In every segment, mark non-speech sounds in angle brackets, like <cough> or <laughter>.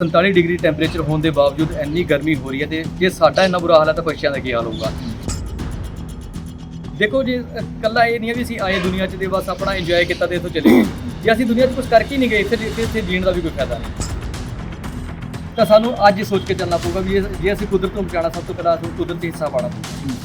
47 degree temperature ਹੋਣ ਦੇ ਬਾਵਜੂਦ ਇੰਨੀ ਗਰਮੀ ਹੋ ਰਹੀ ਹੈ ਤੇ ਜੇ ਸਾਡਾ ਇੰਨਾ ਬੁਰਾ ਹਾਲ ਹੈ ਤਾਂ ਪਕਸ਼ੀਆਂ ਦਾ ਕੀ ਹਾਲ ਹੋਊਗਾ? ਦੇਖੋ ਜੇ ਅ, ਕੱਲਾ ਇਹ ਨਹੀਂ ਹੈ ਵੀ ਅਸੀਂ ਆਏ ਦੁਨੀਆ 'ਚ ਤੇ ਬਸ ਆਪਣਾ ਇੰਜੋਏ ਕੀਤਾ ਤੇ ਇੱਥੋਂ ਚਲੇ। ਗਏ ਜੇ ਅਸੀਂ ਦੁਨੀਆ 'ਚ ਕੁਝ ਕਰਕੇ ਹੀ ਨਹੀਂ ਗਏ ਇੱਥੇ ਇੱਥੇ ਜੀਣ ਦਾ ਵੀ ਕੋਈ ਫਾਇਦਾ ਨਹੀਂ। ਤਾਂ ਸਾਨੂੰ ਅੱਜ ਹੀ ਸੋਚ ਕੇ ਚੱਲਣਾ ਪਊਗਾ ਵੀ ਜੇ ਅਸੀਂ ਕੁਦਰਤ ਨੂੰ ਬਚਾਉਣਾ ਸਭ ਤੋਂ ਪਹਿਲਾਂ ਸਾਨੂੰ ਕੁਦਰਤੀ ਹਿੱਸਾ ਪਾਉਣਾ ਪਊਗਾ।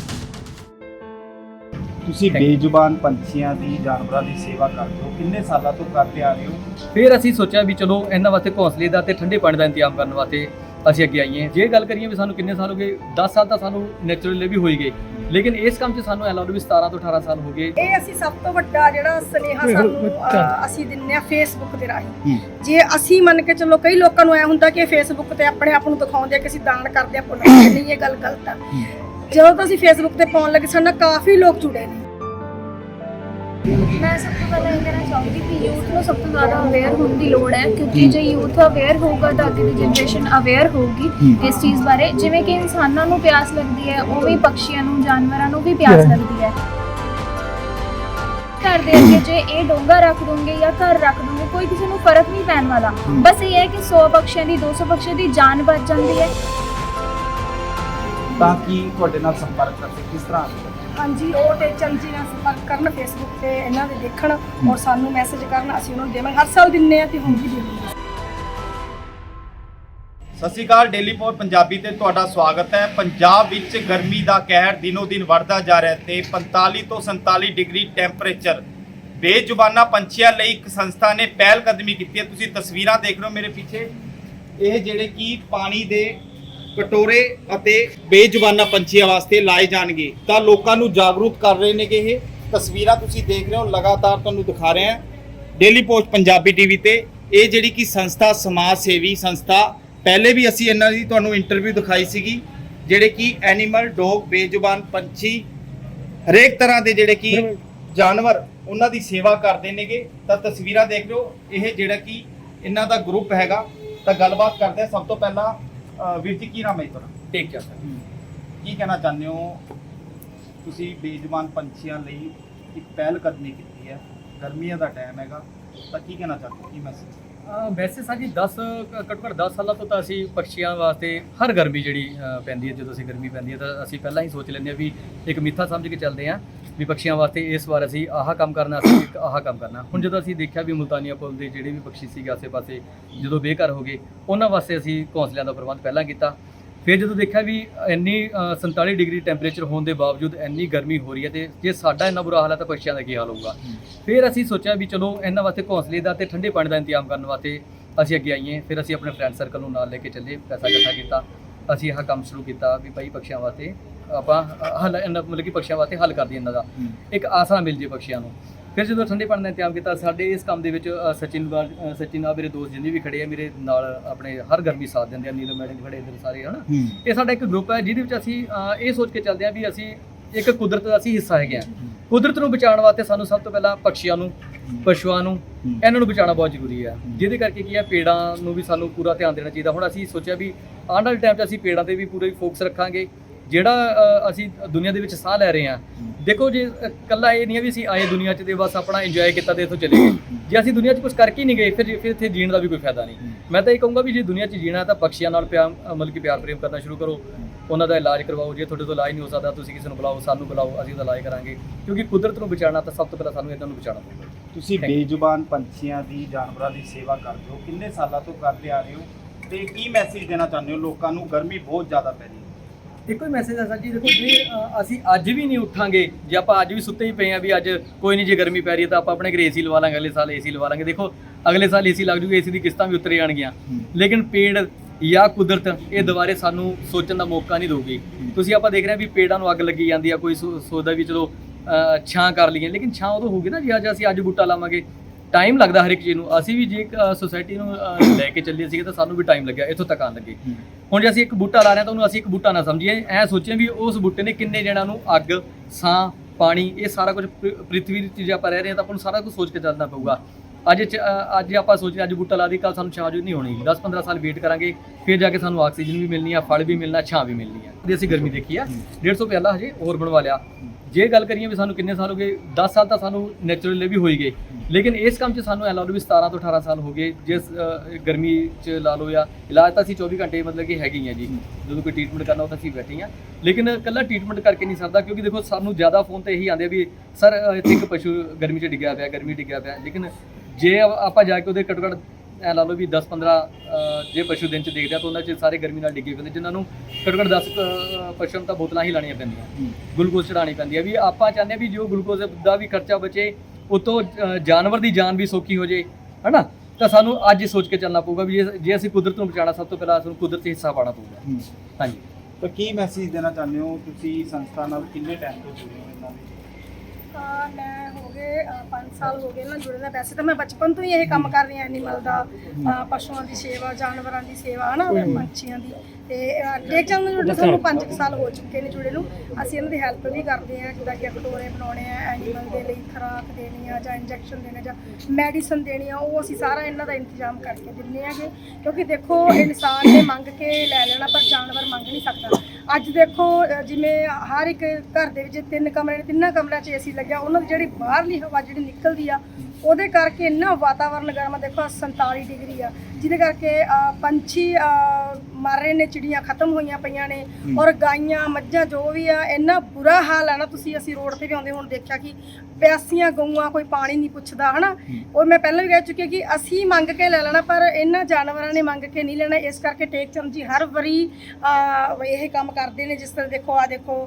ਤੁਸੀਂ. ਬੇਜ਼ੁਬਾਨ ਪੰਛੀਆਂ ਦੀ ਜਾਨਵਰਾਂ ਦੀ ਸੇਵਾ ਕਰਦੇ ਹੋ ਕਿੰਨੇ ਸਾਲਾਂ ਤੋਂ ਕਰਦੇ ਆ ਰਹੇ ਹੋ? ਫਿਰ ਅਸੀਂ ਸੋਚਿਆ ਵੀ ਚਲੋ ਇਹਨਾਂ ਵਾਸਤੇ ਘੌਂਸਲੇ ਦਾ ਤੇ ਠੰਡੇ ਪਾਣੀ ਦਾ ਇੰਤਜ਼ਾਮ ਕਰਨ ਵਾਸਤੇ ਅਸੀਂ ਅੱਗੇ ਆਈਏ। ਜੇ ਗੱਲ ਕਰੀਏ ਵੀ ਸਾਨੂੰ ਕਿੰਨੇ ਸਾਲ ਹੋ ਗਏ 10 ਸਾਲ ਤਾਂ ਸਾਨੂੰ ਨੈਚੁਰਲੀ ਵੀ ਹੋਈ ਗਏ। ਲੇਕਿਨ ਇਸ ਕੰਮ 'ਚ ਸਾਨੂੰ ਐ ਲੱਗਦਾ ਵੀ 17 ਤੋਂ 18 ਸਾਲ ਹੋ ਗਏ। ਇਹ ਅਸੀਂ ਸਭ ਤੋਂ ਵੱਡਾ ਜਿਹੜਾ ਸੁਨੇਹਾ ਸਾਨੂੰ ਅਸੀਂ ਦਿੰਨੇ ਆ ਫੇਸਬੁੱਕ ਦੇ ਰਾਹੀਂ। ਜੇ ਅਸੀਂ ਮੰਨ ਕੇ ਚੱਲੋ ਕਈ ਲੋਕਾਂ ਨੂੰ ਐ ਹੁੰਦਾ ਕਿ ਫੇਸਬੁੱਕ ਤੇ ਆਪਣੇ ਆਪ ਨੂੰ ਦਿਖਾਉਂਦੇ ਆ ਕਿ ਅਸੀਂ ਦਾਨ ਕਰਦੇ ਆ ਪੁੰਨ ਨਹੀਂ ਇਹ ਗੱਲ ਗਲਤ ਆ। ਜਦੋਂ ਤੋਂ ਅਸੀਂ ਫੇਸਬੁੱਕ ਤੇ ਪਾਉਣ ਲੱਗੇ ਸਾਡੇ ਨਾਲ ਕਾਫੀ ਲੋਕ ਜੁੜੇ ਨੇ। ਮੈਂ ਸਭ ਤੋਂ ਪਹਿਲਾਂ ਇਹ ਕਹਿਣਾ ਚਾਹੂੰਗੀ ਕਿ ਯੂਥ ਨੂੰ ਸਭ ਤੋਂ ਜ਼ਿਆਦਾ ਅਵੇਅਰ ਹੋਣ ਦੀ ਲੋੜ ਹੈ ਕਿਉਂਕਿ ਜੇ ਯੂਥ ਅਵੇਅਰ ਹੋਊਗਾ ਤਾਂ ਅੱਗੇ ਦੀ ਜਨਰੇਸ਼ਨ ਅਵੇਅਰ ਹੋਊਗੀ ਇਸ ਚੀਜ਼ ਬਾਰੇ। ਜਿਵੇਂ ਕਿ ਇਨਸਾਨਾਂ ਨੂੰ ਪਿਆਸ ਲੱਗਦੀ ਹੈ ਉਵੇਂ ਪੰਛੀਆਂ ਨੂੰ ਜਾਨਵਰਾਂ ਨੂੰ ਵੀ ਪਿਆਸ ਲੱਗਦੀ ਹੈ। ਘਰ ਦੇ ਅੱਗੇ ਜੇ ਇਹ ਡੋਂਗਾ ਰੱਖ ਦੋਗੇ ਜਾਂ ਘਰ ਰੱਖ ਦੋਗੇ ਕੋਈ ਕਿਸੇ ਨੂੰ ਫ਼ਰਕ ਨਹੀਂ ਪੈਣ ਵਾਲਾ। ਬਸ ਇਹ ਹੈ ਕਿ 100 ਪੰਛੀਆਂ ਦੀ 200 ਪੰਛੀਆਂ ਦੀ ਜਾਨ ਬਚ ਜਾਂਦੀ ਹੈ। ਤਾਂ ਕਿ ਤੁਹਾਡੇ ਨਾਲ ਸੰਪਰਕ ਕਰ ਸਕੇ ਕਿਸ ਤਰ੍ਹਾਂ? ਹਾਂਜੀ ਉਹ ਤੇ ਚੰਜੀ ਨਾਲ ਸੰਪਰਕ ਕਰਨ ਫੇਸਬੁੱਕ ਤੇ ਇਹਨਾਂ ਦੇ ਦੇਖਣ ਔਰ ਸਾਨੂੰ ਮੈਸੇਜ ਕਰਨ ਅਸੀਂ ਉਹਨਾਂ ਨੂੰ ਦੇਵਾਂਗੇ। ਹਰ ਸਾਲ ਦਿੰਨੇ ਆ ਤੇ ਹੁਣ ਵੀ ਦਿੰਦੇ ਆ ਸਤਿ ਸ਼੍ਰੀ ਅਕਾਲ ਡੇਲੀ ਪੋਸਟ ਪੰਜਾਬੀ ਤੇ ਤੁਹਾਡਾ ਸਵਾਗਤ ਹੈ। ਪੰਜਾਬ ਵਿੱਚ ਗਰਮੀ ਦਾ ਕਹਿਰ ਦਿਨੋ ਦਿਨ ਵੱਧਦਾ ਜਾ ਰਿਹਾ ਤੇ 45 ਤੋਂ 47 ਡਿਗਰੀ ਟੈਂਪਰੇਚਰ। ਬੇਜ਼ੁਬਾਨਾਂ ਪੰਛੀਆਂ ਲਈ ਇੱਕ ਸੰਸਥਾ ਨੇ ਪਹਿਲ ਕਦਮੀ ਕੀਤੀ ਹੈ। ਤੁਸੀਂ ਤਸਵੀਰਾਂ ਦੇਖ ਰਹੇ ਹੋ ਮੇਰੇ ਪਿੱਛੇ। ਇਹ ਜਿਹੜੇ ਕਿ ਪਾਣੀ ਦੇ ਕਟੋਰੇ ਅਤੇ ਬੇਜ਼ੁਬਾਨਾਂ ਪੰਛੀਆਂ ਵਾਸਤੇ ਲਾਏ ਜਾਣਗੇ। ਤਾਂ ਲੋਕਾਂ ਨੂੰ ਜਾਗਰੂਕ ਕਰ ਰਹੇ ਨੇ ਕਿ ਇਹ। ਤਸਵੀਰਾਂ ਤੁਸੀਂ ਦੇਖ ਰਹੇ ਹੋ ਲਗਾਤਾਰ ਤੁਹਾਨੂੰ ਦਿਖਾ ਰਹੇ ਹਾਂ। ਡੇਲੀ ਪੋਸਟ ਪੰਜਾਬੀ ਟੀਵੀ ਤੇ ਇਹ ਜਿਹੜੀ ਕਿ ਸੰਸਥਾ ਸਮਾਜ ਸੇਵੀ ਸੰਸਥਾ ਪਹਿਲੇ ਵੀ ਅਸੀਂ ਇਹਨਾਂ ਦੀ ਤੁਹਾਨੂੰ ਇੰਟਰਵਿਊ ਦਿਖਾਈ ਸੀਗੀ ਜਿਹੜੇ ਕਿ ਐਨੀਮਲ ਡੌਗ ਬੇਜ਼ੁਬਾਨ ਪੰਛੀ ਹਰੇਕ ਤਰ੍ਹਾਂ ਦੇ ਜਿਹੜੇ ਕਿ ਜਾਨਵਰ ਉਹਨਾਂ ਦੀ ਸੇਵਾ ਕਰਦੇ ਨੇਗੇ। ਤਾਂ ਤਸਵੀਰਾਂ ਦੇਖ ਲਓ ਇਹ ਜਿਹੜਾ ਕਿ ਇਹਨਾਂ ਦਾ ਗਰੁੱਪ ਹੈਗਾ। ਤਾਂ ਗੱਲਬਾਤ ਕਰਦੇ ਹਾਂ। ਸਭ ਤੋਂ ਪਹਿਲਾਂ ਵੀਰ ਜੀ ਕੀ ਨਾਮ ਹੈ ਤੁਹਾਡਾ? ਟੇਕ ਕਿਆ ਸਰ। ਕੀ ਕਹਿਣਾ ਚਾਹੁੰਦੇ ਹੋ? ਤੁਸੀਂ ਬੇਜ਼ੁਬਾਨ ਪੰਛੀਆਂ ਲਈ ਇੱਕ ਪਹਿਲ ਕਦਮੀ ਕੀਤੀ ਹੈ। ਗਰਮੀਆਂ ਦਾ ਟਾਈਮ ਹੈਗਾ। ਤਾਂ ਕੀ ਕਹਿਣਾ ਚਾਹੁੰਦੇ ਹੋ? ਕੀ ਮੈਸੇਜ ਵੈਸੇ ਸਾਡੀ 10 ਘੱਟੋ ਘੱਟ 10 ਸਾਲਾਂ ਤੋਂ ਤਾਂ ਅਸੀਂ ਪੰਛੀਆਂ ਵਾਸਤੇ ਹਰ ਗਰਮੀ ਜਿਹੜੀ ਪੈਂਦੀ ਹੈ ਜਦੋਂ ਅਸੀਂ ਗਰਮੀ ਪੈਂਦੀ ਹੈ ਤਾਂ ਅਸੀਂ ਪਹਿਲਾਂ ਹੀ ਸੋਚ ਲੈਂਦੇ ਹਾਂ ਵੀ ਇੱਕ ਮਿੱਥਾ ਸਮਝ ਕੇ ਚੱਲਦੇ ਹਾਂ। ਵੀ ਪੰਛੀਆਂ ਵਾਸਤੇ ਇਸ ਵਾਰ ਅਸੀਂ ਆਹ ਕੰਮ ਕਰਨਾ ਅਸੀਂ ਇੱਕ ਆਹ ਕੰਮ ਕਰਨਾ। ਹੁਣ ਜਦੋਂ ਅਸੀਂ ਦੇਖਿਆ ਵੀ ਮੁਲਤਾਨੀਆ ਪੁਲ ਦੇ ਜਿਹੜੇ ਵੀ ਪੰਛੀ ਸੀਗੇ ਆਸੇ-ਪਾਸੇ ਜਦੋਂ ਬੇਘਰ ਹੋ ਗਏ ਉਹਨਾਂ ਵਾਸਤੇ ਅਸੀਂ ਘੌਂਸਲਿਆਂ ਦਾ ਪ੍ਰਬੰਧ ਪਹਿਲਾਂ ਕੀਤਾ। ਫਿਰ ਜਦੋਂ ਦੇਖਿਆ ਵੀ ਇੰਨੀ ਅ, 47 ਡਿਗਰੀ ਟੈਂਪਰੇਚਰ ਹੋਣ ਦੇ ਬਾਵਜੂਦ ਇੰਨੀ ਗਰਮੀ ਹੋ ਰਹੀ ਹੈ ਤੇ ਜੇ ਸਾਡਾ ਇੰਨਾ ਬੁਰਾ ਹਾਲ ਹੈ ਤਾਂ ਪੰਛੀਆਂ ਦਾ ਕੀ ਹਾਲ ਹੋਊਗਾ? ਫਿਰ ਅਸੀਂ ਸੋਚਿਆ ਵੀ ਚਲੋ ਇਹਨਾਂ ਵਾਸਤੇ ਘੌਂਸਲੇ ਦਾ ਤੇ ਠੰਡੇ ਪਾਣੀ ਦਾ ਇੰਤਜ਼ਾਮ ਕਰਨ ਵਾਸਤੇ ਅਸੀਂ ਅੱਗੇ ਆਈਏ। ਫਿਰ ਅਸੀਂ ਆਪਣੇ ਫਰੈਂਡ ਸਰਕਲ ਨੂੰ ਨਾਲ ਲੈ ਕੇ ਚੱਲੇ ਪੈਸਾ ਇਕੱਠਾ ਕੀਤਾ। ਅਸੀਂ ਇਹ ਕੰਮ ਸ਼ੁਰੂ ਕੀਤਾ ਵੀ ਭਾਈ ਪਕਸ਼ੀਆਂ ਵਾਸਤੇ ਆਪਾਂ ਹੱਲ ਇਹਨਾਂ ਮਤਲਬ ਕਿ ਪਕਸ਼ੀਆਂ ਵਾਸਤੇ ਹੱਲ ਕਰ ਦਈਏ ਇਹਨਾਂ ਦਾ। ਇੱਕ ਆਸਰਾ ਮਿਲ ਜੇ ਪਕਸ਼ੀਆਂ ਨੂੰ। ਫਿਰ ਜਦੋਂ ਠੰਡੇ ਪਾਣੀ ਦਾ ਇੰਤਜ਼ਾਮ ਕੀਤਾ ਸਾਡੇ ਇਸ ਕੰਮ ਦੇ ਵਿੱਚ ਸਚਿਨ ਸਚਿਨ ਆ ਮੇਰੇ ਦੋਸਤ ਜਿੰਨੇ ਵੀ ਖੜੇ ਆ ਮੇਰੇ ਨਾਲ ਆਪਣੇ ਹਰ ਗਰਮੀ ਸਾਥ ਦਿੰਦੇ ਆ ਨੀਲਮ ਮੈਡਮ ਖੜੇ ਇੱਧਰ ਸਾਰੇ ਹਨਾ? ਇਹ ਸਾਡਾ ਇੱਕ ਗਰੁੱਪ ਹੈ ਜਿਹਦੇ ਵਿੱਚ ਅਸੀਂ ਇਹ ਸੋਚ ਕੇ ਚੱਲਦੇ ਹਾਂ ਵੀ ਅਸੀਂ ਇੱਕ ਕੁਦਰਤ ਦਾ ਅਸੀਂ ਹਿੱਸਾ ਹੈਗੇ ਆ। ਕੁਦਰਤ ਨੂੰ ਬਚਾਉਣ ਵਾਸਤੇ ਸਾਨੂੰ ਸਭ ਤੋਂ ਪਹਿਲਾਂ ਪੰਛੀਆਂ ਨੂੰ ਪਸ਼ੂਆਂ ਨੂੰ ਇਹਨਾਂ ਨੂੰ ਬਚਾਉਣਾ ਬਹੁਤ ਜ਼ਰੂਰੀ ਹੈ। ਜਿਹਦੇ ਕਰਕੇ ਕੀ ਹੈ ਪੇੜਾਂ ਨੂੰ ਵੀ ਸਾਨੂੰ ਪੂਰਾ ਧਿਆਨ ਦੇਣਾ ਚਾਹੀਦਾ। ਹੁਣ ਅਸੀਂ ਸੋਚਿਆ ਵੀ ਆਉਣ ਵਾਲੇ ਟਾਈਮ 'ਚ ਅਸੀਂ ਪੇੜਾਂ ਤੇ ਵੀ ਪੂਰਾ ਫੋਕਸ ਰੱਖਾਂਗੇ। ਜਿਹੜਾ ਅਸੀਂ ਦੁਨੀਆ ਦੇ ਵਿੱਚ ਸਾਹ ਲੈ ਰਹੇ ਹਾਂ। ਦੇਖੋ ਜੇ ਕੱਲਾ ਇਹ ਨਹੀਂ ਹੈ ਵੀ ਅਸੀਂ ਆਏ ਦੁਨੀਆ 'ਚ ਤੇ ਬਸ ਆਪਣਾ ਇੰਜੋਏ ਕੀਤਾ ਤੇ ਇੱਥੋਂ ਚਲੇ ਗਏ। ਜੇ ਅਸੀਂ ਦੁਨੀਆ 'ਚ ਕੁਝ ਕਰਕੇ ਹੀ ਨਹੀਂ ਗਏ ਫਿਰ ਫਿਰ ਇੱਥੇ ਜੀਣ ਦਾ ਵੀ ਕੋਈ ਫਾਇਦਾ ਨਹੀਂ। ਮੈਂ ਤਾਂ ਇਹ ਕਹੂੰਗਾ ਵੀ ਜੇ ਦੁਨੀਆ 'ਚ ਜੀਣਾ ਤਾਂ ਪੰਛੀਆਂ ਨਾਲ ਪਿਆਰ ਮਤਲਬ ਕਿ ਪਿਆਰ ਪ੍ਰੇਮ ਕਰਨਾ ਸ਼ੁਰੂ ਕਰੋ। ਉਹਨਾਂ ਦਾ ਇਲਾਜ ਕਰਵਾਓ। ਜੇ ਤੁਹਾਡੇ ਤੋਂ ਇਲਾਜ ਨਹੀਂ ਹੋ ਸਕਦਾ ਤੁਸੀਂ ਕਿਸੇ ਨੂੰ ਬੁਲਾਓ ਸਾਨੂੰ ਬੁਲਾਓ ਅਸੀਂ ਉਹਦਾ ਇਲਾਜ ਕਰਾਂਗੇ। ਕਿਉਂਕਿ ਕੁਦਰਤ ਨੂੰ ਬਚਾਉਣਾ ਤਾਂ ਸਭ ਤੋਂ ਪਹਿਲਾਂ ਸਾਨੂੰ ਇਹਨਾਂ ਨੂੰ ਬਚਾਉਣਾ ਪਊਗਾ। ਤੁਸੀਂ. ਬੇਜ਼ੁਬਾਨ ਪੰਛੀਆਂ ਦੀ ਜਾਨਵਰਾਂ ਦੀ ਸੇਵਾ ਕਰਦੇ ਹੋ। ਕਿੰਨੇ ਸਾਲਾਂ ਤੋਂ ਕਰਦੇ ਆ ਰਹੇ ਹੋ ਤੇ ਕੀ ਮੈਸੇਜ ਦੇਣਾ ਚਾਹੁੰਦੇ ਹੋ? ਲੋਕਾਂ ਨੂੰ ਗਰਮੀ ਬਹੁਤ ਜ਼ਿਆਦਾ ਪੈ ਰਹੀ ਹੈ। ਇੱਕੋ ਹੀ ਮੈਸੇਜ ਹੈ ਸਰ ਜੀ ਦੇਖੋ ਜੇ ਅ, ਅਸੀਂ ਅੱਜ ਵੀ ਨਹੀਂ ਉੱਠਾਂਗੇ ਜੇ ਆਪਾਂ ਅੱਜ ਵੀ ਸੁੱਤੇ ਹੀ ਪਏ ਆ ਵੀ ਅੱਜ ਕੋਈ ਨਹੀਂ ਜੇ ਗਰਮੀ ਪੈ ਰਹੀ ਹੈ ਤਾਂ ਆਪਾਂ ਆਪਣੇ ਘਰੇ ਏਸੀ ਲਵਾ ਲਾਂਗੇ ਅਗਲੇ ਸਾਲ ਏਸੀ ਲਵਾ ਲਾਂਗੇ। ਦੇਖੋ ਅਗਲੇ ਸਾਲ ਏਸੀ ਲੱਗ ਜੂਗੀ ਏਸੀ ਦੀ ਕਿਸ਼ਤਾਂ ਵੀ ਉਤਰ ਜਾਣਗੀਆਂ। ਲੇਕਿਨ ਪੇੜ ਜਾਂ ਕੁਦਰਤ ਇਹ ਦੁਬਾਰੇ ਸਾਨੂੰ ਸੋਚਣ ਦਾ ਮੌਕਾ ਨਹੀਂ ਦਊਗੀ। ਤੁਸੀਂ ਆਪਾਂ ਦੇਖ ਰਹੇ ਹਾਂ ਵੀ ਪੇੜਾਂ ਨੂੰ ਅੱਗ ਲੱਗੀ ਜਾਂਦੀ ਆ ਕੋਈ ਸੋ- ਸੋਚਦਾ ਵੀ ਚਲੋ ਅ, ਛਾਂ ਕਰ ਲਈਏ। ਲੇਕਿਨ ਛਾਂ ਉਦੋਂ ਹੋਊਗੀ ਨਾ ਜੇ ਅੱਜ ਅਸੀਂ ਅੱਜ ਬੂਟਾ ਲਾਵਾਂਗੇ ਟਾਈਮ ਲੱਗਦਾ ਹਰ ਇੱਕ ਚੀਜ਼ ਨੂੰ। ਅਸੀਂ ਵੀ ਜੇ ਸੋਸਾਇਟੀ ਨੂੰ ਅ, <coughs> ਲੈ ਕੇ ਚੱਲੇ ਸੀਗੇ ਤਾਂ ਸਾਨੂੰ ਵੀ ਟਾਈਮ ਲੱਗਿਆ ਇੱਥੋਂ ਤੱਕ ਆਉਣ ਲੱਗੇ। ਹੁਣ ਜੇ ਅਸੀਂ ਇੱਕ ਬੂਟਾ ਲਾ ਰਹੇ ਹਾਂ ਤਾਂ ਉਹਨੂੰ ਅਸੀਂ ਇੱਕ ਬੂਟਾ ਨਾ ਸਮਝੀਏ। ਐ ਸੋਚੀਏ ਵੀ ਉਸ ਬੂਟੇ ਨੇ ਕਿੰਨੇ ਜਣਾਂ ਨੂੰ ਅੱਗ ਸਾਹ ਪਾਣੀ ਇਹ ਸਾਰਾ ਕੁਝ ਪ੍ਰਿਥਵੀ ਦੀ ਜੇ ਆਪਾਂ ਰਹਿ ਰਹੇ ਹਾਂ ਤਾਂ ਆਪਾਂ ਨੂੰ ਸਾਰਾ ਕੁਝ ਸੋਚ ਕੇ ਚੱਲਣਾ ਪਊਗਾ। ਅੱਜ ਚ- ਅ, ਅੱਜ ਆਪਾਂ ਸੋਚ ਰਹੇ ਅੱਜ ਬੂਟਾ ਲਾ ਦੀ ਕੱਲ ਸਾਨੂੰ ਛਾਂ ਜੋ ਨਹੀਂ ਹੋਣੀ। 10 15 ਸਾਲ ਵੇਟ ਕਰਾਂਗੇ ਫਿਰ ਜਾ ਕੇ ਸਾਨੂੰ ਆਕਸੀਜਨ ਵੀ ਮਿਲਣੀ ਆ ਫਲ ਵੀ ਮਿਲਣਾ ਛਾਂ ਵੀ ਮਿਲਣੀ ਆ। ਤੇ ਅਸੀਂ ਗਰਮੀ ਦੇਖੀ ਆ 150 ਪਿਆਲਾ ਹਜੇ ਹੋਰ ਬਣਵਾ ਲਿਆ। ਜੇ ਗੱਲ ਕਰੀਏ ਵੀ ਸਾਨੂੰ ਕਿੰਨੇ ਸਾਲ ਹੋ ਗਏ 10 ਸਾਲ ਤਾਂ ਸਾਨੂੰ ਨੈਚੁਰਲੀ ਵੀ ਹੋਈ ਗਏ। ਲੇਕਿਨ ਇਸ ਕੰਮ 'ਚ ਸਾਨੂੰ ਐ ਲਾ ਲਓ ਵੀ 17 ਤੋਂ 18 ਸਾਲ ਹੋ ਗਏ ਜਿਸ ਗਰਮੀ 'ਚ ਲਾ ਲਓ ਜਾਂ ਇਲਾਜ ਤਾਂ ਅਸੀਂ 24 ਘੰਟੇ ਮਤਲਬ ਕਿ ਹੈਗੇ ਹੀ ਆ ਜੀ। ਜਦੋਂ ਕੋਈ ਟ੍ਰੀਟਮੈਂਟ ਕਰਨਾ ਉਹ ਤਾਂ ਅਸੀਂ ਬੈਠੇ ਹੀ ਆ। ਲੇਕਿਨ ਕੱਲਾ ਟ੍ਰੀਟਮੈਂਟ ਕਰਕੇ ਨਹੀਂ ਸਰਦਾ ਕਿਉਂਕਿ ਦੇਖੋ ਸਾਨੂੰ ਜ਼ਿਆਦਾ ਫੋਨ ਤੇ ਇਹੀ ਆਉਂਦੇ ਆ ਵੀ ਸਰ ਅ, ਇੱਥੇ ਇੱਕ ਪਸ਼ੂ ਗਰਮੀ 'ਚ ਡਿੱਗਿਆ ਪਿਆ ਗਰਮੀ 'ਚ ਡਿੱਗਿਆ ਪਿਆ। ਲੇਕਿਨ ਜੇ ਆਪਾਂ ਜਾ ਕੇ ਉਹਦੇ ਘੱਟੋ ਘੱਟ ਐ ਲਾ ਲਓ ਵੀ 10 15 ਜੇ ਪਸ਼ੂ ਦਿਨ 'ਚ ਦੇਖਦੇ ਆ ਤਾਂ ਉਹਨਾਂ 'ਚ ਸਾਰੇ ਗਰਮੀ ਨਾਲ ਡਿੱਗੇ ਨੇ ਜਿਨ੍ਹਾਂ ਨੂੰ ਘੱਟੋ ਘੱਟ 10 ਪਸ਼ੂ ਨੂੰ ਤਾਂ ਬੋਤਲਾਂ ਹੀ ਲਾਣੀਆਂ ਪੈਂਦੀਆਂ। ਗਲੂਕੋਜ਼ ਚੜਾਉਣੀ ਪੈਂਦੀ ਹੈ ਵੀ ਆਪਾਂ ਚਾਹੁੰਦੇ ਹਾਂ ਵੀ ਜੋ ਗਲੂਕੋਜ਼ ਦਾ ਵੀ ਖਰਚਾ ਬਚੇ ਉਤੋਂ ਜਾਨਵਰ ਦੀ ਜਾਨ ਵੀ ਸੌਖੀ ਹੋ ਜੇ ਹਨਾ? ਤਾਂ ਸਾਨੂੰ ਅੱਜ ਹੀ ਸੋਚ ਕੇ ਚੱਲਣਾ ਪਊਗਾ ਵੀ ਜੇ- ਜੇ ਅਸੀਂ ਕੁਦਰਤ ਨੂੰ ਬਚਾਉਣਾ ਸਭ ਤੋਂ ਪਹਿਲਾਂ ਸਾਨੂੰ ਕੁਦਰਤ 'ਚ ਹਿੱਸਾ ਪਾਉਣਾ ਪਊਗਾ। ਹਾਂਜੀ। ਤਾਂ ਕੀ ਮੈਸੇਜ ਦੇਣਾ ਚਾਹੁੰਦੇ ਹੋ ਤੁਸੀਂ ਸੰਸਥਾ ਨਾਲ ਕਿੰਨੇ ਟਾਈਮ ਤੋਂ ਜੁੜੇ ਹੋ ਇਹਨਾਂ ਦੇ ਮੈਂ ਹੋ ਗਏ 5 ਸਾਲ ਹੋ ਗਏ ਨਾ ਜੁੜੇ ਦਾ ਵੈਸੇ ਤਾਂ ਮੈਂ ਬਚਪਨ ਤੋਂ ਹੀ ਇਹ ਕੰਮ ਕਰ ਰਹੀ ਹਾਂ ਐਨੀਮਲ ਦਾ ਪਸ਼ੂਆਂ ਦੀ ਸੇਵਾ ਜਾਨਵਰਾਂ ਦੀ ਸੇਵਾ ਹਨਾ ਪੰਛੀਆਂ ਦੀ। ਤੇ ਟੇਕ ਚੰਦ ਨੂੰ ਜੁੜੇ ਸਾਨੂੰ 5 ਸਾਲ ਹੋ ਚੁੱਕੇ ਨੇ ਜੁੜੇ ਨੂੰ ਅਸੀਂ ਇਹਨਾਂ ਦੀ ਹੈਲਪ ਵੀ ਕਰਦੇ ਹਾਂ ਜਿੱਦਾਂ ਕਿ ਕਟੋਰੇ ਬਣਾਉਣੇ ਆ ਐਨੀਮਲ ਦੇ ਲਈ ਖੁਰਾਕ ਦੇਣੀ ਆ ਜਾਂ ਇੰਜੈਕਸ਼ਨ ਦੇਣਾ ਜਾਂ ਮੈਡੀਸਨ ਦੇਣੀ ਆ ਉਹ ਅਸੀਂ ਸਾਰਾ ਇਹਨਾਂ ਦਾ ਇੰਤਜ਼ਾਮ ਕਰਕੇ ਦਿੰਨੇ ਆਗੇ ਕਿਉਂਕਿ ਦੇਖੋ ਇਨਸਾਨ ਨੇ ਮੰਗ ਕੇ ਲੈ ਲੈਣਾ ਪਰ ਜਾਨਵਰ ਮੰਗ ਨਹੀਂ ਸਕਦਾ। ਅੱਜ ਦੇਖੋ ਜਿਵੇਂ ਹਰ ਇੱਕ ਘਰ ਦੇ ਵਿੱਚ ਤਿੰਨ ਕਮਰੇ ਨੇ, ਤਿੰਨਾਂ ਕਮਰਿਆਂ 'ਚ ਏਸੀ ਲੱਗਿਆ। ਉਹਨਾਂ ਦੀ ਜਿਹੜੀ ਬਾਹਰਲੀ ਹਵਾ ਜਿਹੜੀ ਨਿਕਲਦੀ ਆ, ਉਹਦੇ ਕਰਕੇ ਇੰਨਾ ਵਾਤਾਵਰਨ ਗਰਮ ਆ। ਦੇਖੋ 47 ਡਿਗਰੀ ਆ। ਜਿਹਦੇ ਕਰਕੇ ਪੰਛੀ ਮਰ ਰਹੇ ਨੇ ਚਿੜੀਆਂ ਖਤਮ ਹੋਈਆਂ ਪਈਆਂ ਨੇ ਔਰ ਗਾਈਆਂ ਮੱਝਾਂ ਜੋ ਵੀ ਆ ਇੰਨਾ ਬੁਰਾ ਹਾਲ ਆ ਨਾ ਤੁਸੀਂ ਅਸੀਂ ਰੋਡ ਤੇ ਵੀ ਆਉਂਦੇ ਹੁਣ ਦੇਖਿਆ ਕਿ ਪਿਆਸੀਆਂ ਗਊਆਂ ਕੋਈ ਪਾਣੀ ਨਹੀਂ ਪੁੱਛਦਾ ਹਨਾ? ਉਹ ਮੈਂ ਪਹਿਲਾਂ ਵੀ ਕਹਿ ਚੁੱਕੀ ਕਿ ਅਸੀਂ ਮੰਗ ਕੇ ਲੈ ਲੈਣਾ ਪਰ ਇਹਨਾਂ ਜਾਨਵਰਾਂ ਨੇ ਮੰਗ ਕੇ ਨਹੀਂ ਲੈਣਾ। ਇਸ ਕਰਕੇ ਟੇਕ ਚੰਦ ਜੀ ਹਰ ਵਾਰੀ ਇਹ ਕੰਮ ਕਰਦੇ ਨੇ ਜਿਸ ਤਰ੍ਹਾਂ ਦੇਖੋ ਆ ਦੇਖੋ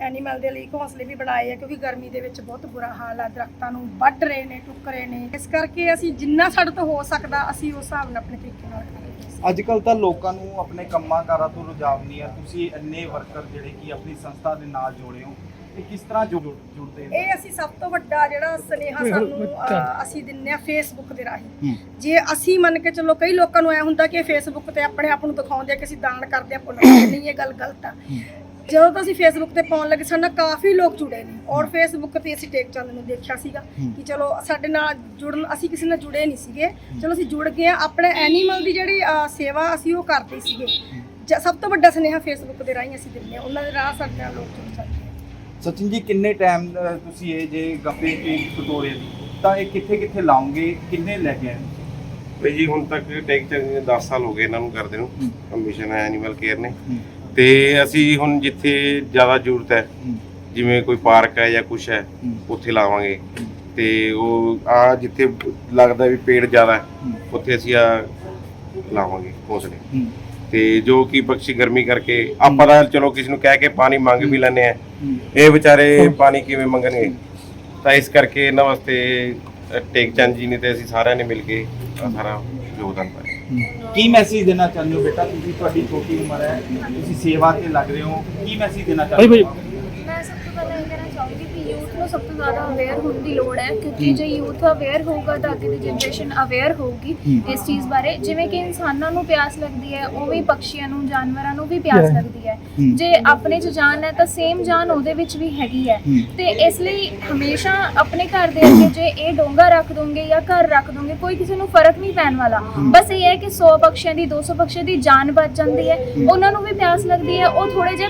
ਐਨੀਮਲ ਦੇ ਲਈ ਘੋਂਸਲੇ ਵੀ ਬਣਾਏ ਆ ਕਿਉਂਕਿ ਗਰਮੀ ਦੇ ਵਿੱਚ ਬਹੁਤ ਬੁਰਾ ਹਾਲ ਆ ਦਰਖਤਾਂ ਨੂੰ ਵੱਢ ਰਹੇ ਨੇ ਟੁੱਕ ਰਹੇ ਨੇ। ਇਸ ਕਰਕੇ ਅਸੀਂ ਜਿੰਨਾ ਸਾਡੇ ਤੋਂ ਹੋ ਸਕਦਾ ਅਸੀਂ ਹਿਸਾਬ ਨਾਲ ਆਪਣੇ ਤਰੀਕੇ ਨਾਲ ਕਰਾਂਗੇ ਅੱਜ ਕੱਲ ਤਾਂ ਲੋਕਾਂ ਨੂੰ ਆਪਣੇ ਕੰਮਾਂ ਕਾਰਾਂ ਤੋਂ ਰੁਝਾਵ ਨਹੀਂ ਆ ਤੁਸੀਂ ਇੰਨੇ ਵਰਕਰ ਜਿਹੜੇ ਕਿ ਆਪਣੀ ਸੰਸਥਾ ਦੇ ਨਾਲ ਜੋੜੇ ਹੋ ਇਹ ਕਿਸ ਤਰ੍ਹਾਂ ਜੁੜ ਜੁੜਦੇ ਨੇ? ਇਹ ਅਸੀਂ ਸਭ ਤੋਂ ਵੱਡਾ ਜਿਹੜਾ ਸਨੇਹਾ ਸਾਨੂੰ ਅਹ, ਅਸੀਂ ਦਿੰਨੇ ਆ ਫੇਸਬੁੱਕ ਦੇ ਰਾਹੀਂ। ਜੇ ਅਸੀਂ ਮੰਨ ਕੇ ਚੱਲੋ ਕਈ ਲੋਕਾਂ ਨੂੰ ਐ ਹੁੰਦਾ ਕਿ ਫੇਸਬੁੱਕ ਤੇ ਆਪਣੇ ਆਪ ਨੂੰ ਦਿਖਾਉਂਦੇ ਆ ਕਿ ਅਸੀਂ ਦਾਨ ਕਰਦੇ ਆ ਪੁੰਨ ਕਰਦੇ ਨਹੀਂ ਇਹ ਗੱਲ ਗਲਤ ਆ। ਜਦੋਂ ਤੋਂ ਅਸੀਂ ਫੇਸਬੁੱਕ ਤੇ ਪਾਉਣ ਲੱਗੇ ਸਾਡੇ ਨਾਲ ਕਾਫੀ ਲੋਕ ਜੁੜੇ ਨੇ। ਔਰ ਫੇਸਬੁੱਕ ਤੇ ਅਸੀਂ ਟੇਕ ਚੰਦ ਨੂੰ ਦੇਖਿਆ ਸੀਗਾ ਕਿ ਚਲੋ ਸਾਡੇ ਨਾਲ ਜੁੜਨ ਅਸੀਂ ਕਿਸੇ ਨਾਲ ਜੁੜੇ ਨਹੀਂ ਸੀਗੇ। ਚਲੋ ਅਸੀਂ ਜੁੜ ਗਏ ਆ ਆਪਣੇ ਐਨੀਮਲ ਦੀ ਜਿਹੜੀ ਅਹ, ਸੇਵਾ ਅਸੀਂ ਉਹ ਕਰਦੇ ਸੀਗੇ। ਜ- ਸਭ ਤੋਂ ਵੱਡਾ ਸਨੇਹਾ ਫੇਸਬੁੱਕ ਦੇ ਰਾਹੀਂ ਅਸੀਂ ਦਿੰਦੇ ਆ ਉਹਨਾਂ ਦੇ ਰਾਹ ਸਾਡੇ ਨਾਲ ਲੋਕ ਜੁੜ ਜਾਂਦੇ ਆ ਸਚਿਨ ਜੀ ਕਿੰਨੇ ਟਾਈਮ ਤੁਸੀਂ ਇਹ ਜੇ ਗੱਪੇ ਤੇ ਕਟੋਰੇ ਦੀ ਤਾਂ ਇਹ ਕਿੱਥੇ ਕਿੱਥੇ ਲਾਉਂਗੇ ਕਿੰਨੇ ਲੈ ਕੇ ਆਏ? ਬਈ ਜੀ ਹੁਣ ਤੱਕ ਟੈਕ ਚੱਲ 10 ਸਾਲ ਹੋ ਗਏ ਇਹਨਾਂ ਨੂੰ ਕਰਦੇ ਨੂੰ। ਕਮਿਸ਼ਨ ਹੈ ਐਨੀਮਲ ਕੇਅਰ ਨੇ। ਤੇ ਅਸੀਂ ਹੁਣ ਜਿੱਥੇ ਜ਼ਿਆਦਾ ਜ਼ਰੂਰਤ ਹੈ ਜਿਵੇਂ ਕੋਈ ਪਾਰਕ ਹੈ ਜਾਂ ਕੁਛ ਹੈ ਉੱਥੇ ਲਾਵਾਂਗੇ। ਤੇ ਉਹ ਆ ਜਿੱਥੇ ਲੱਗਦਾ ਵੀ ਪੇੜ ਜ਼ਿਆਦਾ ਹੈ ਉੱਥੇ ਅਸੀਂ ਆ ਲਾਵਾਂਗੇ ਘੋਂਸਲੇ। ਤੇ ਜੋ ਕਿ ਪੰਛੀ ਗਰਮੀ ਕਰਕੇ ਆਪਾਂ ਤਾਂ ਚਲੋ ਕਿਸੇ ਨੂੰ ਕਹਿ ਕੇ ਪਾਣੀ ਮੰਗ ਵੀ ਲੈਂਦੇ ਆ ਇਹ ਵਿਚਾਰੇ ਪਾਣੀ ਕਿਵੇਂ ਮੰਗਣਗੇ? ਤਾਂ ਇਸ ਕਰਕੇ ਇਹਨਾਂ ਵਾਸਤੇ ਟੇਕ ਚੰਦ ਜੀ ਨੇ ਤੇ ਅਸੀਂ ਸਾਰਿਆਂ ਨੇ ਮਿਲ ਕੇ ਸਾਰਾ ਯੋਗਦਾਨ ਪਾਇਆ। ਕੀ ਮੈਸੇਜ ਦੇਣਾ ਚਾਹੁੰਦੇ ਹੋ ਬੇਟਾ? ਤੁਸੀਂ ਤੁਹਾਡੀ ਛੋਟੀ ਉਮਰ ਹੈ ਤੁਸੀਂ ਸੇਵਾ ਤੇ ਲੱਗ ਰਹੇ ਹੋ ਕੀ ਮੈਸੇਜ ਦੇਣਾ ਚਾਹੁੰਦੇ ਹੋ? ਪਹਿਲਾਂ ਇਹ ਕਹਿਣਾ ਚਾਹੂੰਗੀ ਕਿ ਯੂਥ ਨੂੰ ਸਭ ਤੋਂ ਜ਼ਿਆਦਾ ਅਵੇਅਰ ਹੋਣ ਦੀ ਲੋੜ ਹੈ ਕਿਉਂਕਿ ਜੇ ਯੂਥ ਅਵੇਅਰ ਹੋਊਗਾ ਤਾਂ ਅੱਗੇ ਦੀ ਜਨਰੇਸ਼ਨ ਅਵੇਅਰ ਹੋਊਗੀ ਇਸ ਚੀਜ਼ ਬਾਰੇ। ਜਿਵੇਂ ਕਿ ਇਨਸਾਨਾਂ ਨੂੰ ਪਿਆਸ ਲੱਗਦੀ ਹੈ ਉਵੇਂ ਹੀ ਪੰਛੀਆਂ ਨੂੰ ਜਾਨਵਰਾਂ ਨੂੰ ਵੀ ਪਿਆਸ ਲੱਗਦੀ ਹੈ। ਜੇ ਆਪਣੇ 'ਚ ਜਾਨ ਹੈ ਤਾਂ ਸੇਮ ਜਾਨ ਉਹਦੇ ਵਿੱਚ ਵੀ ਹੈਗੀ ਹੈ। ਤੇ ਇਸ ਲਈ ਹਮੇਸ਼ਾ ਆਪਣੇ ਘਰ ਦੇ ਅੱਗੇ ਜੇ ਇਹ ਡੋਂਗਾ ਰੱਖ ਦੋਗੇ ਜਾਂ ਘਰ ਰੱਖ ਦੋਗੇ ਕੋਈ ਕਿਸੇ ਨੂੰ ਫ਼ਰਕ ਨਹੀਂ ਪੈਣ ਵਾਲਾ। ਬਸ ਇਹ ਹੈ ਕਿ 100 ਪੰਛੀਆਂ ਦੀ 200 ਪੰਛੀਆਂ ਦੀ ਜਾਨ ਬਚ ਜਾਂਦੀ ਹੈ। ਉਹਨਾਂ ਨੂੰ ਵੀ ਪਿਆਸ ਲੱਗਦੀ ਹੈ ਉਹ ਥੋੜੇ ਜਿਹੇ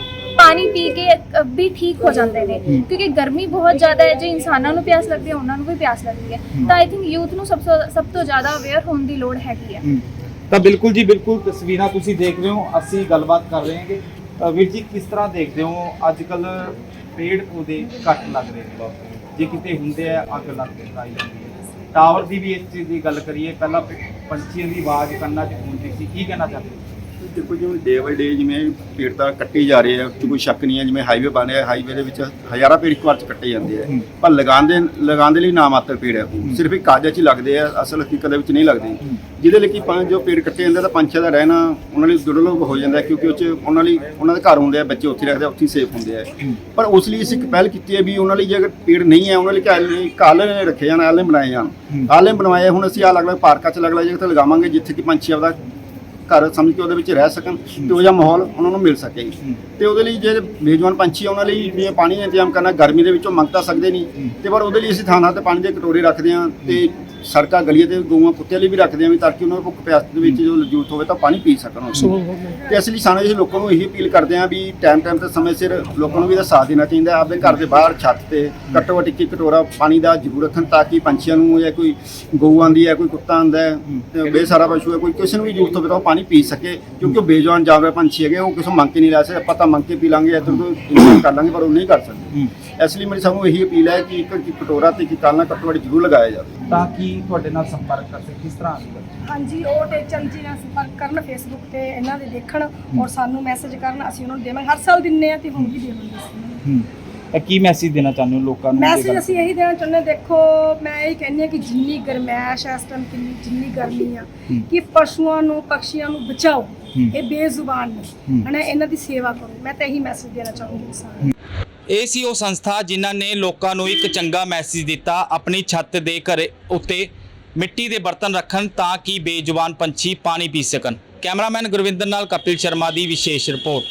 ਪਾਣੀ ਪੀ ਕੇ ਅ, ਵੀ ਠੀਕ ਹੋ ਜਾਂਦੇ ਨੇ। ਕਿਉਂਕਿ ਗਰਮੀ ਬਹੁਤ ਜ਼ਿਆਦਾ ਹੈ ਜੇ ਇਨਸਾਨਾਂ ਨੂੰ ਪਿਆਸ ਲੱਗਦੀ ਹੈ ਉਹਨਾਂ ਨੂੰ ਵੀ ਪਿਆਸ ਲੱਗਦੀ ਹੈ। ਤਾਂ ਆਈ ਥਿੰਕ ਯੂਥ ਨੂੰ ਸਭ ਤੋਂ ਸਭ ਤੋਂ ਜ਼ਿਆਦਾ ਅਵੇਅਰ ਹੋਣ ਦੀ ਲੋੜ ਹੈਗੀ ਹੈ। ਤਾਂ ਬਿਲਕੁਲ ਜੀ ਬਿਲਕੁਲ ਤਸਵੀਰਾਂ ਤੁਸੀਂ ਦੇਖ ਰਹੇ ਹੋ ਅਸੀਂ ਗੱਲਬਾਤ ਕਰ ਰਹੇ ਹਾਂ ਕਿ ਅ, ਵੀਰ ਜੀ ਕਿਸ ਤਰ੍ਹਾਂ ਦੇਖਦੇ ਹੋ ਅੱਜ ਕੱਲ ਪੇੜ ਪੌਦੇ ਘੱਟ ਲੱਗ ਰਹੇ ਨੇ ਜੇ ਕਿਤੇ ਹੁੰਦੇ ਆ ਅੱਗ ਲੱਗ ਲਾਈ ਜਾਂਦੀ ਹੈ। ਟਾਵਰ ਦੀ ਵੀ ਇਸ ਚੀਜ਼ ਦੀ ਗੱਲ ਕਰੀਏ ਪਹਿਲਾਂ ਪ- ਪੰਛੀਆਂ ਦੀ ਆਵਾਜ਼ ਕੰਨਾਂ 'ਚ ਗੂੰਜਦੀ ਸੀ। ਕੀ ਕਹਿਣਾ ਚਾਹੁੰਦੇ ਹੋ? ਦੇਖੋ ਜਿਵੇਂ ਡੇ ਬਾਈ ਡੇ ਜਿਵੇਂ ਪੇੜ ਤਾਂ ਕੱਟੇ ਜਾ ਰਹੇ ਆ ਕੋਈ ਸ਼ੱਕ ਨਹੀਂ ਹੈ ਜਿਵੇਂ ਹਾਈਵੇ ਬਣ ਰਿਹਾ ਹਾਈਵੇ ਦੇ ਵਿੱਚ ਹਜ਼ਾਰਾਂ ਪੇੜ ਇੱਕ ਵਾਰ ਚ ਕੱਟੇ ਜਾਂਦੇ ਆ ਪਰ ਲਗਾਉਂਦੇ ਲਗਾਉਂਦੇ ਲਈ ਨਾ ਮਾਤਰ ਪੇੜ ਹੈ। ਉਹ। ਸਿਰਫ ਇੱਕ ਕਾਗਜ਼ 'ਚ ਹੀ ਲੱਗਦੇ ਆ ਅਸਲ ਹਕੀਕਤ ਦੇ ਵਿੱਚ ਨਹੀਂ ਲੱਗਦੇ। ਜਿਹਦੇ ਲਈ ਕਿ ਪੰਜ ਜੋ ਪੇੜ ਕੱਟੇ ਜਾਂਦੇ ਆ ਤਾਂ ਪੰਛੀਆਂ ਦਾ ਰਹਿਣਾ ਉਹਨਾਂ ਲਈ ਦੁਰਲਭ ਹੋ ਜਾਂਦਾ ਕਿਉਂਕਿ ਉਹ 'ਚ ਉਹਨਾਂ ਲਈ ਉਹਨਾਂ ਦੇ ਘਰ ਹੁੰਦੇ ਆ ਬੱਚੇ ਉੱਥੇ ਰੱਖਦੇ ਆ ਉੱਥੇ ਸੇਫ ਹੁੰਦੇ ਆ। ਪਰ ਉਸ ਲਈ ਅਸੀਂ ਇੱਕ ਪਹਿਲ ਕੀਤੀ ਹੈ ਵੀ ਉਹਨਾਂ ਲਈ ਜੇ ਅਗਰ ਪੇੜ ਨਹੀਂ ਹੈ ਉਹਨਾਂ ਲਈ ਘਰ ਕਾਲੇ ਰੱਖੇ ਜਾਣ ਆਲੇ ਬਣਾਏ ਜਾਣ। ਆਲੇ ਬਣਵਾਏ ਹੁਣ ਅਸੀਂ ਆ ਅਲੱਗ-ਅਲੱਗ ਪਾਰਕਾਂ 'ਚ ਅਲੱਗ-ਅਲੱਗ ਜਗ੍ਹਾ ਤੇ ਲਗਾਵਾਂਗੇ ਜਿੱਥੇ ਕਿ ਪੰਛੀ ਆਪਦਾ ਘਰ ਸਮਝ ਕੇ ਉਹਦੇ ਵਿੱਚ ਰਹਿ ਸਕਣ ਤੇ ਉਹ ਜਿਹਾ ਮਾਹੌਲ ਉਹਨਾਂ ਨੂੰ ਮਿਲ ਸਕੇ। ਤੇ ਉਹਦੇ ਲਈ ਜਿਹੜੇ ਬੇਜਵਾਨ ਪੰਛੀ ਆ ਉਹਨਾਂ ਲਈ ਵੀ ਇਹ ਪਾਣੀ ਦਾ ਇੰਤਜ਼ਾਮ ਕਰਨਾ ਗਰਮੀ ਦੇ ਵਿੱਚੋਂ ਮੰਗ ਤਾਂ ਸਕਦੇ ਨਹੀਂ। ਤੇ ਪਰ ਉਹਦੇ ਲਈ ਅਸੀਂ ਥਾਂ-ਥਾਂ ਤੇ ਪਾਣੀ ਦੇ ਕਟੋਰੇ ਰੱਖਦੇ ਹਾਂ ਤੇ ਸੜਕਾਂ ਗਲੀਆਂ ਤੇ ਗਊਆਂ ਕੁੱਤਿਆਂ ਲਈ ਵੀ ਰੱਖਦੇ ਹਾਂ ਵੀ ਤਾਂ ਕਿ ਉਹਨਾਂ ਨੂੰ ਭੁੱਖ ਪਿਆਸ ਦੇ ਵਿੱਚ ਜੋ ਜ਼ਰੂਰਤ ਹੋਵੇ ਤਾਂ ਪਾਣੀ ਪੀ ਸਕਣ ਉਹ ਤੇ ਇਸ ਲਈ ਸਾਨੂੰ ਅਸੀਂ ਲੋਕਾਂ ਨੂੰ ਇਹੀ ਅਪੀਲ ਕਰਦੇ ਹਾਂ ਵੀ ਟਾਈਮ ਟਾਈਮ ਤੇ ਸਮੇਂ ਸਿਰ ਲੋਕਾਂ ਨੂੰ ਵੀ ਇਹਦਾ ਸਾਥ ਦੇਣਾ ਚਾਹੀਦਾ। ਆਪਦੇ ਘਰ ਦੇ ਬਾਹਰ ਛੱਤ ਤੇ ਘੱਟੋ ਘੱਟ ਇੱਕ ਕਟੋਰਾ ਪਾਣੀ ਦਾ ਜ਼ਰੂਰ ਰੱਖਣ ਤਾਂ ਕਿ ਪੰਛੀਆਂ ਨੂੰ ਜਾਂ ਕੋਈ ਗਊ ਆਂਦੀ ਹੈ ਕੋਈ ਕੁੱਤਾ ਆਂਦਾ ਹੈ ਬੇਸਾਰਾ ਪਸ਼ੂ ਹੈ ਕੋਈ ਕਿਸੇ ਨੂੰ ਵੀ ਜ਼ਰੂਰਤ ਹੋਵੇ ਤਾਂ ਉਹ ਪਾਣੀ ਪੀ ਸਕੇ ਕਿਉਂਕਿ ਉਹ ਬੇਜਵਾਨ ਜਾਨਵਰ ਪੰਛੀ ਹੈਗੇ ਉਹ ਕਿਸੇ ਮੰਗ ਕੇ ਨਹੀਂ ਲੈ ਸਕਦੇ ਆਪਾਂ ਤਾਂ ਮੰਗ ਕੇ ਪੀ ਲਾਂਗੇ ਇੱਧਰ ਤੋਂ ਇੰਤਜ਼ਾਮ ਕਰ ਲਾਂਗੇ ਪਰ ਉਹ ਨਹੀਂ ਕਰ ਸਕਦੇ। ਇਸ ਲਈ ਮੇਰੀ ਸਭ ਨੂੰ ਇਹੀ ਅਪੀਲ ਹੈ ਕਿ ਇੱਕ ਇੱਕ ਕਟੋਰਾ ਤੇ ਇੱਕ ਘੱਟੋ ਘੱਟ ਜ਼ਰੂਰ ਲਗਾਇਆ ਜਾਵੇ। ਤਾਂ ਕਿ ਤੁਹਾਡੇ ਨਾਲ ਸੰਪਰਕ ਕਰ ਸਕੇ ਕਿਸ ਤਰ੍ਹਾਂ ਹਾਂਜੀ ਉਹ ਟੇਚਨ ਜੀ ਨਾਲ ਸੰਪਰਕ ਕਰਨ ਫੇਸਬੁੱਕ ਤੇ ਇਹਨਾਂ ਦੇ ਦੇਖਣ ਔਰ ਸਾਨੂੰ ਮੈਸੇਜ ਕਰਨ ਅਸੀਂ ਉਹਨਾਂ ਨੂੰ ਦੇਵਾਂਗੇ। ਹਰ ਸਾਲ ਦਿੰਨੇ ਆ ਤੇ ਹੁਣ ਵੀ ਦੇਵਾਂਗੇ ਅਸੀਂ ਹੂੰ। ਤਾਂ ਕੀ ਮੈਸੇਜ ਦੇਣਾ ਚਾਹੁੰਦੇ ਹੋ ਲੋਕਾਂ ਨੂੰ ਮੈਸੇਜ ਅਸੀਂ ਇਹੀ ਦੇਣਾ ਚਾਹੁੰਦੇ ਹਾਂ, ਦੇਖੋ ਮੈਂ ਇਹ ਕਹਿੰਦੀ ਹਾਂ ਕਿ ਜਿੰਨੀ ਗਰਮੈਸ਼ ਇਸ ਟਾਈਮ ਕਿੰਨੀ ਜਿੰਨੀ ਗਰਮੀ ਆ ਕਿ ਪਸ਼ੂਆਂ ਨੂੰ ਪੰਛੀਆਂ ਨੂੰ ਬਚਾਓ ਇਹ ਬੇਜ਼ੁਬਾਨ ਨੇ। ਹਨਾ ਇਹਨਾਂ ਦੀ ਸੇਵਾ ਕਰੋ। ਮੈਂ ਤਾਂ ਇਹੀ ਮੈਸੇਜ ਦੇਣਾ ਚਾਹੂੰਗੀ ਇਨਸਾਨ ਨੂੰ। ਇਹ ਸੀ ਉਹ ਸੰਸਥਾ ਜਿਨ੍ਹਾਂ ਨੇ ਲੋਕਾਂ ਨੂੰ ਇੱਕ ਚੰਗਾ ਮੈਸੇਜ ਦਿੱਤਾ ਆਪਣੀ ਛੱਤ ਦੇ ਘਰ ਉੱਤੇ ਮਿੱਟੀ ਦੇ ਬਰਤਨ ਰੱਖਣ ਤਾਂ ਕਿ ਬੇਜ਼ੁਬਾਨ ਪੰਛੀ ਪਾਣੀ ਪੀ ਸਕਣ। ਕੈਮਰਾਮੈਨ ਗੁਰਵਿੰਦਰ ਨਾਲ ਕਪਿਲ ਸ਼ਰਮਾ ਦੀ ਵਿਸ਼ੇਸ਼ ਰਿਪੋਰਟ।